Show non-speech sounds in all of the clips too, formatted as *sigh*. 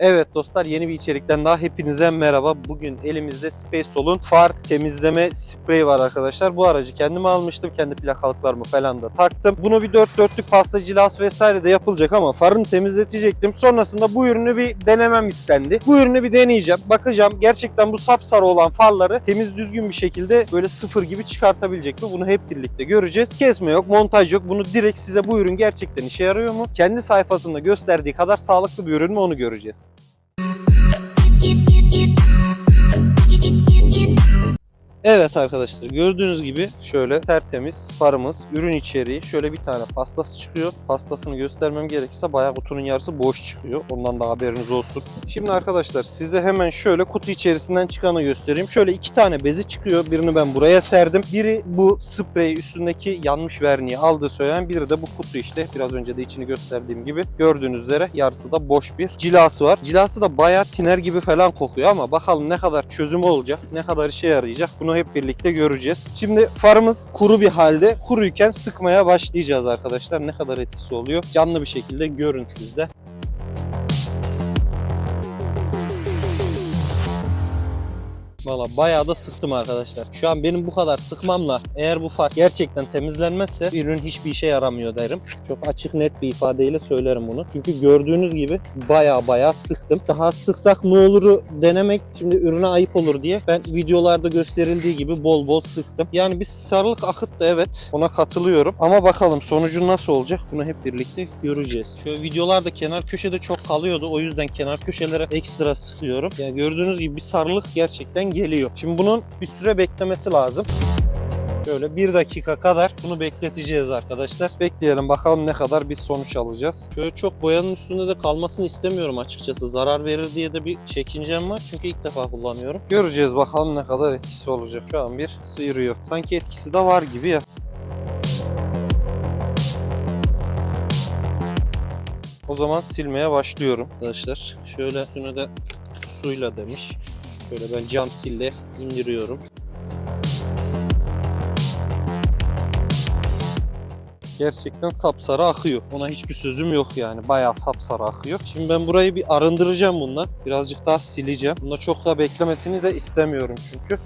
Evet dostlar yeni bir içerikten daha hepinize merhaba. Bugün elimizde Spaceol'un far temizleme spreyi var arkadaşlar. Bu aracı kendim almıştım. Kendi plakalıklarımı falan da taktım. Bunu bir dört dörtlük pasta cilası vesaire de yapılacak ama farını temizletecektim. Sonrasında bu ürünü bir denemem istendi. Bu ürünü bir deneyeceğim. Bakacağım gerçekten bu sapsarı olan farları temiz düzgün bir şekilde böyle sıfır gibi çıkartabilecek mi? Bunu hep birlikte göreceğiz. Kesme yok, montaj yok. Bunu direkt size bu ürün gerçekten işe yarıyor mu? Kendi sayfasında gösterdiği kadar sağlıklı bir ürün mü onu göreceğiz. it, it, it. Evet arkadaşlar gördüğünüz gibi şöyle tertemiz farımız, ürün içeriği şöyle bir tane pastası çıkıyor. Pastasını göstermem gerekirse bayağı kutunun yarısı boş çıkıyor. Ondan da haberiniz olsun. Şimdi arkadaşlar size hemen şöyle kutu içerisinden çıkanı göstereyim. Şöyle iki tane bezi çıkıyor. Birini ben buraya serdim. Biri bu sprey üstündeki yanmış verniği aldığı söyleyen biri de bu kutu işte. Biraz önce de içini gösterdiğim gibi gördüğünüz üzere yarısı da boş bir cilası var. Cilası da bayağı tiner gibi falan kokuyor ama bakalım ne kadar çözüm olacak, ne kadar işe yarayacak bunu hep birlikte göreceğiz. Şimdi farımız kuru bir halde. Kuruyken sıkmaya başlayacağız arkadaşlar. Ne kadar etkisi oluyor canlı bir şekilde görün siz Valla bayağı da sıktım arkadaşlar. Şu an benim bu kadar sıkmamla eğer bu far gerçekten temizlenmezse ürün hiçbir işe yaramıyor derim. Çok açık net bir ifadeyle söylerim bunu. Çünkü gördüğünüz gibi bayağı bayağı sıktım. Daha sıksak ne oluru denemek şimdi ürüne ayıp olur diye ben videolarda gösterildiği gibi bol bol sıktım. Yani bir sarılık akıttı evet ona katılıyorum. Ama bakalım sonucu nasıl olacak bunu hep birlikte göreceğiz. Şöyle videolarda kenar köşede çok kalıyordu. O yüzden kenar köşelere ekstra sıkıyorum. Yani gördüğünüz gibi bir sarılık gerçekten geliyor. Şimdi bunun bir süre beklemesi lazım. Böyle bir dakika kadar bunu bekleteceğiz arkadaşlar. Bekleyelim bakalım ne kadar bir sonuç alacağız. Şöyle çok boyanın üstünde de kalmasını istemiyorum açıkçası. Zarar verir diye de bir çekincem var. Çünkü ilk defa kullanıyorum. Göreceğiz bakalım ne kadar etkisi olacak. Şu an bir sıyırıyor. Sanki etkisi de var gibi ya. O zaman silmeye başlıyorum arkadaşlar. Şöyle üstüne de suyla demiş. Şöyle ben cam sille indiriyorum. Gerçekten sapsarı akıyor. Ona hiçbir sözüm yok yani. Bayağı sapsarı akıyor. Şimdi ben burayı bir arındıracağım bundan. Birazcık daha sileceğim. Bunda çok da beklemesini de istemiyorum çünkü.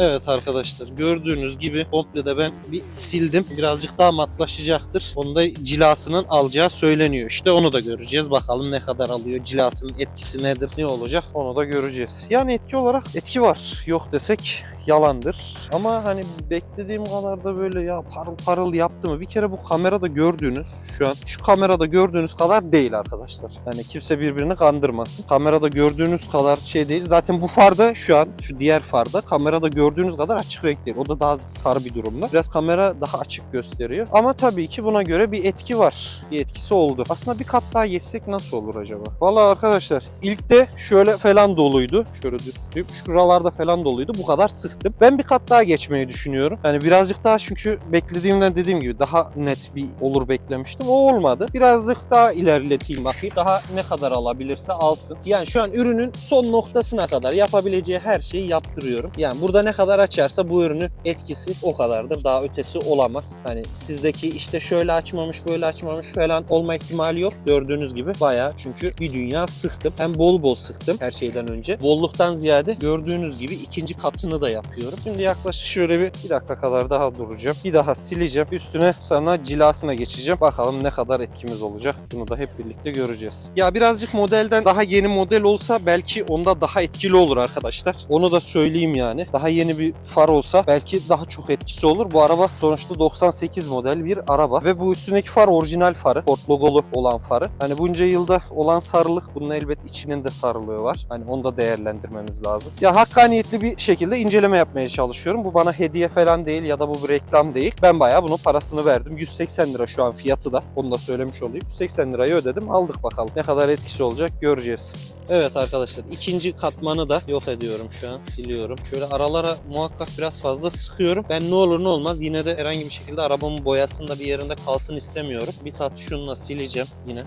Evet arkadaşlar gördüğünüz gibi komple de ben bir sildim. Birazcık daha matlaşacaktır. Onu da cilasının alacağı söyleniyor. İşte onu da göreceğiz. Bakalım ne kadar alıyor. Cilasının etkisi nedir? Ne olacak? Onu da göreceğiz. Yani etki olarak etki var. Yok desek yalandır. Ama hani beklediğim kadar da böyle ya parıl parıl yaptı mı? Bir kere bu kamerada gördüğünüz şu an şu kamerada gördüğünüz kadar değil arkadaşlar. Yani kimse birbirini kandırmasın. Kamerada gördüğünüz kadar şey değil. Zaten bu farda şu an şu diğer farda kamerada gördüğünüz kadar açık renk değil. O da daha sarı bir durumda. Biraz kamera daha açık gösteriyor. Ama tabii ki buna göre bir etki var. Bir etkisi oldu. Aslında bir kat daha geçsek nasıl olur acaba? Vallahi arkadaşlar ilk de şöyle falan doluydu. Şöyle düz tutayım. Şuralarda falan doluydu. Bu kadar sıktım. Ben bir kat daha geçmeyi düşünüyorum. Yani birazcık daha çünkü beklediğimden dediğim gibi daha net bir olur beklemiştim. O olmadı. Birazcık daha ilerleteyim bakayım. Daha ne kadar alabilirse alsın. Yani şu an ürünün son noktasına kadar yapabileceği her şeyi yaptırıyorum. Yani burada ne kadar açarsa bu ürünün etkisi o kadardır. Daha ötesi olamaz. Hani sizdeki işte şöyle açmamış böyle açmamış falan olma ihtimali yok. Gördüğünüz gibi bayağı çünkü bir dünya sıktım. Hem bol bol sıktım her şeyden önce. Bolluktan ziyade gördüğünüz gibi ikinci katını da yapıyorum. Şimdi yaklaşık şöyle bir, bir dakika kadar daha duracağım. Bir daha sileceğim. Üstüne sonra cilasına geçeceğim. Bakalım ne kadar etkimiz olacak. Bunu da hep birlikte göreceğiz. Ya birazcık modelden daha yeni model olsa belki onda daha etkili olur arkadaşlar. Onu da söyleyeyim yani. Daha yeni bir far olsa belki daha çok etkisi olur. Bu araba sonuçta 98 model bir araba ve bu üstündeki far orijinal farı. Ford logolu olan farı. Hani bunca yılda olan sarılık bunun elbet içinin de sarılığı var. Hani onu da değerlendirmemiz lazım. Ya hakkaniyetli bir şekilde inceleme yapmaya çalışıyorum. Bu bana hediye falan değil ya da bu bir reklam değil. Ben bayağı bunun parasını verdim. 180 lira şu an fiyatı da. Onu da söylemiş olayım. 180 lirayı ödedim. Aldık bakalım. Ne kadar etkisi olacak göreceğiz. Evet arkadaşlar ikinci katmanı da yok ediyorum şu an siliyorum. Şöyle aralara muhakkak biraz fazla sıkıyorum. Ben ne olur ne olmaz yine de herhangi bir şekilde arabamın boyasında bir yerinde kalsın istemiyorum. Bir kat şununla sileceğim yine.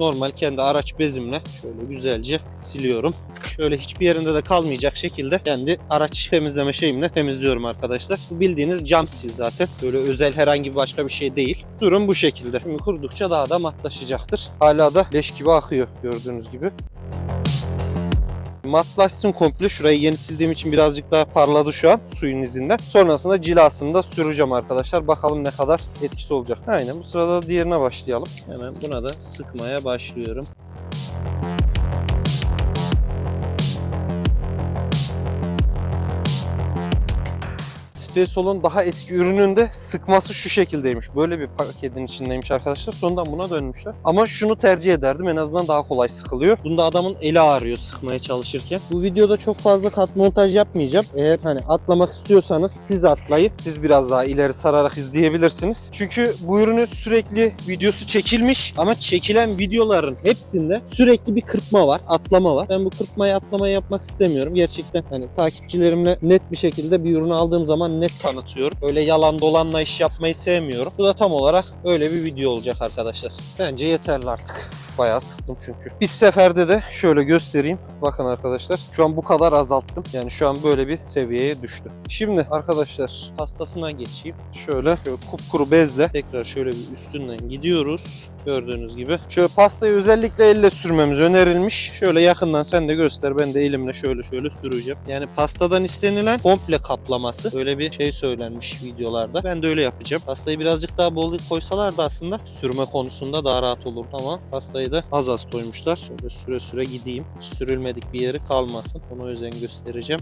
Normal kendi araç bezimle şöyle güzelce siliyorum. Şöyle hiçbir yerinde de kalmayacak şekilde kendi araç *laughs* temizleme şeyimle temizliyorum arkadaşlar. Bu bildiğiniz cam sil zaten. Böyle özel herhangi bir başka bir şey değil. Durum bu şekilde. Şimdi kurudukça daha da matlaşacaktır. Hala da leş gibi akıyor gördüğünüz gibi. Matlaşsın komple. Şurayı yeni sildiğim için birazcık daha parladı şu an suyun izinden. Sonrasında cilasını da süreceğim arkadaşlar. Bakalım ne kadar etkisi olacak. Aynen bu sırada da diğerine başlayalım. Hemen buna da sıkmaya başlıyorum. Spesol'un daha eski ürününde sıkması şu şekildeymiş. Böyle bir paketin içindeymiş arkadaşlar. Sonradan buna dönmüşler. Ama şunu tercih ederdim. En azından daha kolay sıkılıyor. Bunda adamın eli ağrıyor sıkmaya çalışırken. Bu videoda çok fazla kat montaj yapmayacağım. Eğer hani atlamak istiyorsanız siz atlayın. Siz biraz daha ileri sararak izleyebilirsiniz. Çünkü bu ürünün sürekli videosu çekilmiş ama çekilen videoların hepsinde sürekli bir kırpma var, atlama var. Ben bu kırpmayı atlamayı yapmak istemiyorum. Gerçekten hani takipçilerimle net bir şekilde bir ürünü aldığım zaman net tanıtıyorum. Öyle yalan dolanla iş yapmayı sevmiyorum. Bu da tam olarak öyle bir video olacak arkadaşlar. Bence yeterli artık. Bayağı sıktım çünkü. Bir seferde de şöyle göstereyim. Bakın arkadaşlar şu an bu kadar azalttım. Yani şu an böyle bir seviyeye düştü. Şimdi arkadaşlar pastasına geçeyim. Şöyle, şöyle kupkuru bezle tekrar şöyle bir üstünden gidiyoruz. Gördüğünüz gibi. Şöyle pastayı özellikle elle sürmemiz önerilmiş. Şöyle yakından sen de göster. Ben de elimle şöyle şöyle süreceğim. Yani pastadan istenilen komple kaplaması. Böyle bir şey söylenmiş videolarda. Ben de öyle yapacağım. Pastayı birazcık daha bol koysalardı aslında sürme konusunda daha rahat olurdu ama pastayı da az az koymuşlar. Şöyle süre süre gideyim. Sürülmedik bir yeri kalmasın. Ona özen göstereceğim.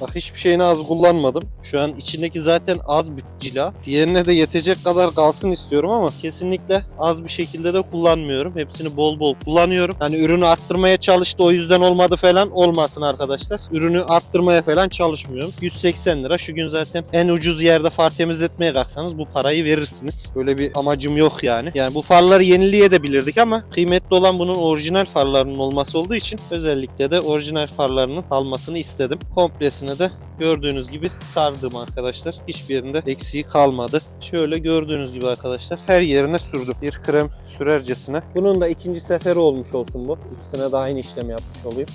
Bak hiçbir şeyini az kullanmadım. Şu an içindeki zaten az bir cila. Diğerine de yetecek kadar kalsın istiyorum ama kesinlikle az bir şekilde de kullanmıyorum. Hepsini bol bol kullanıyorum. Hani ürünü arttırmaya çalıştı o yüzden olmadı falan olmasın arkadaşlar. Ürünü arttırmaya falan çalışmıyorum. 180 lira. Şu gün zaten en ucuz yerde far temizletmeye kalksanız bu parayı verirsiniz. Böyle bir amacım yok yani. Yani bu farları yenileyebilirdik ama kıymetli olan bunun orijinal farlarının olması olduğu için özellikle de orijinal farlarının almasını istedim. Komplesini de gördüğünüz gibi sardım arkadaşlar. Hiçbir yerinde eksiği kalmadı. Şöyle gördüğünüz gibi arkadaşlar her yerine sürdüm. Bir krem sürercesine. Bunun da ikinci seferi olmuş olsun bu. İkisine de aynı işlemi yapmış olayım.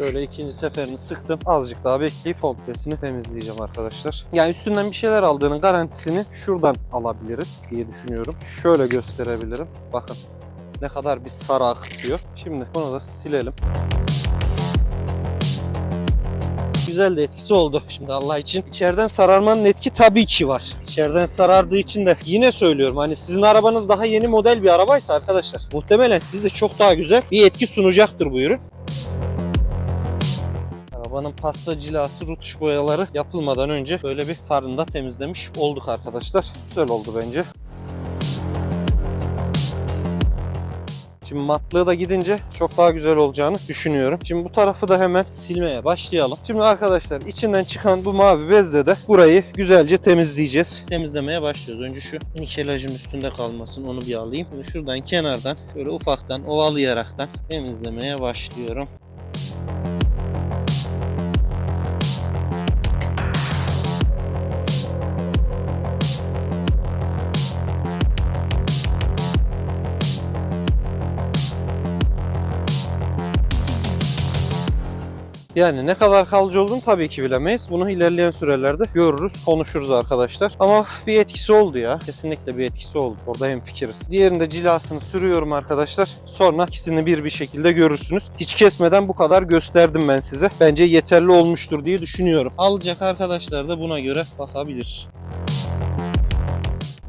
Böyle ikinci seferini sıktım. Azıcık daha bekleyip komplesini temizleyeceğim arkadaşlar. Yani üstünden bir şeyler aldığının garantisini şuradan alabiliriz diye düşünüyorum. Şöyle gösterebilirim. Bakın ne kadar bir sarı akıtıyor. Şimdi bunu da silelim. Güzel de etkisi oldu *laughs* şimdi Allah için. İçeriden sararmanın etki tabii ki var. İçeriden sarardığı için de yine söylüyorum hani sizin arabanız daha yeni model bir arabaysa arkadaşlar muhtemelen sizde çok daha güzel bir etki sunacaktır bu ürün. Arabanın pasta cilası, rutuş boyaları yapılmadan önce böyle bir farında temizlemiş olduk arkadaşlar. Güzel oldu bence. Şimdi matlığı da gidince çok daha güzel olacağını düşünüyorum. Şimdi bu tarafı da hemen silmeye başlayalım. Şimdi arkadaşlar içinden çıkan bu mavi bezle de burayı güzelce temizleyeceğiz. Temizlemeye başlıyoruz. Önce şu nikelajın üstünde kalmasın onu bir alayım. Şimdi şuradan kenardan böyle ufaktan ovalayaraktan temizlemeye başlıyorum. Yani ne kadar kalıcı olduğunu tabii ki bilemeyiz. Bunu ilerleyen sürelerde görürüz, konuşuruz arkadaşlar. Ama bir etkisi oldu ya. Kesinlikle bir etkisi oldu. Orada hem fikiriz. Diğerinde cilasını sürüyorum arkadaşlar. Sonra ikisini bir bir şekilde görürsünüz. Hiç kesmeden bu kadar gösterdim ben size. Bence yeterli olmuştur diye düşünüyorum. Alacak arkadaşlar da buna göre bakabilir.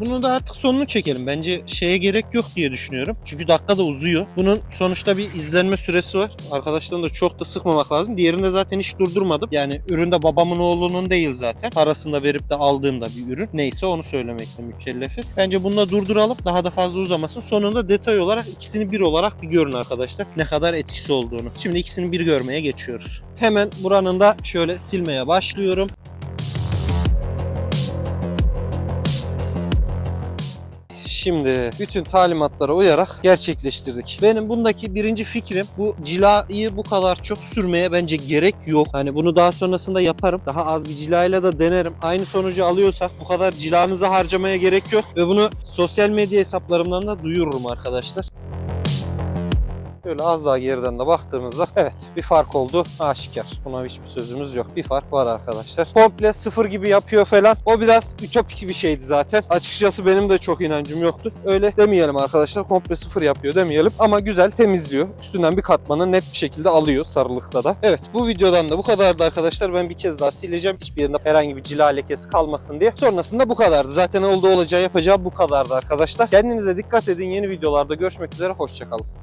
Bunu da artık sonunu çekelim. Bence şeye gerek yok diye düşünüyorum. Çünkü dakika da uzuyor. Bunun sonuçta bir izlenme süresi var. Arkadaşlarını da çok da sıkmamak lazım. Diğerinde zaten hiç durdurmadım. Yani üründe babamın oğlunun değil zaten. Parasını da verip de aldığımda bir ürün. Neyse onu söylemekle mükellefiz. Bence bunu da durduralım. Daha da fazla uzamasın. Sonunda detay olarak ikisini bir olarak bir görün arkadaşlar. Ne kadar etkisi olduğunu. Şimdi ikisini bir görmeye geçiyoruz. Hemen buranın da şöyle silmeye başlıyorum. Şimdi bütün talimatlara uyarak gerçekleştirdik. Benim bundaki birinci fikrim bu cilayı bu kadar çok sürmeye bence gerek yok. Hani bunu daha sonrasında yaparım. Daha az bir cilayla da denerim. Aynı sonucu alıyorsak bu kadar cilanızı harcamaya gerek yok. Ve bunu sosyal medya hesaplarımdan da duyururum arkadaşlar. Böyle az daha geriden de baktığımızda *laughs* evet bir fark oldu aşikar. Buna hiçbir sözümüz yok. Bir fark var arkadaşlar. Komple sıfır gibi yapıyor falan. O biraz ütopik bir şeydi zaten. Açıkçası benim de çok inancım yoktu. Öyle demeyelim arkadaşlar. Komple sıfır yapıyor demeyelim. Ama güzel temizliyor. Üstünden bir katmanı net bir şekilde alıyor sarılıkta da. Evet bu videodan da bu kadardı arkadaşlar. Ben bir kez daha sileceğim. Hiçbir yerinde herhangi bir cila lekesi kalmasın diye. Sonrasında bu kadardı. Zaten oldu olacağı yapacağı bu kadardı arkadaşlar. Kendinize dikkat edin. Yeni videolarda görüşmek üzere. Hoşçakalın.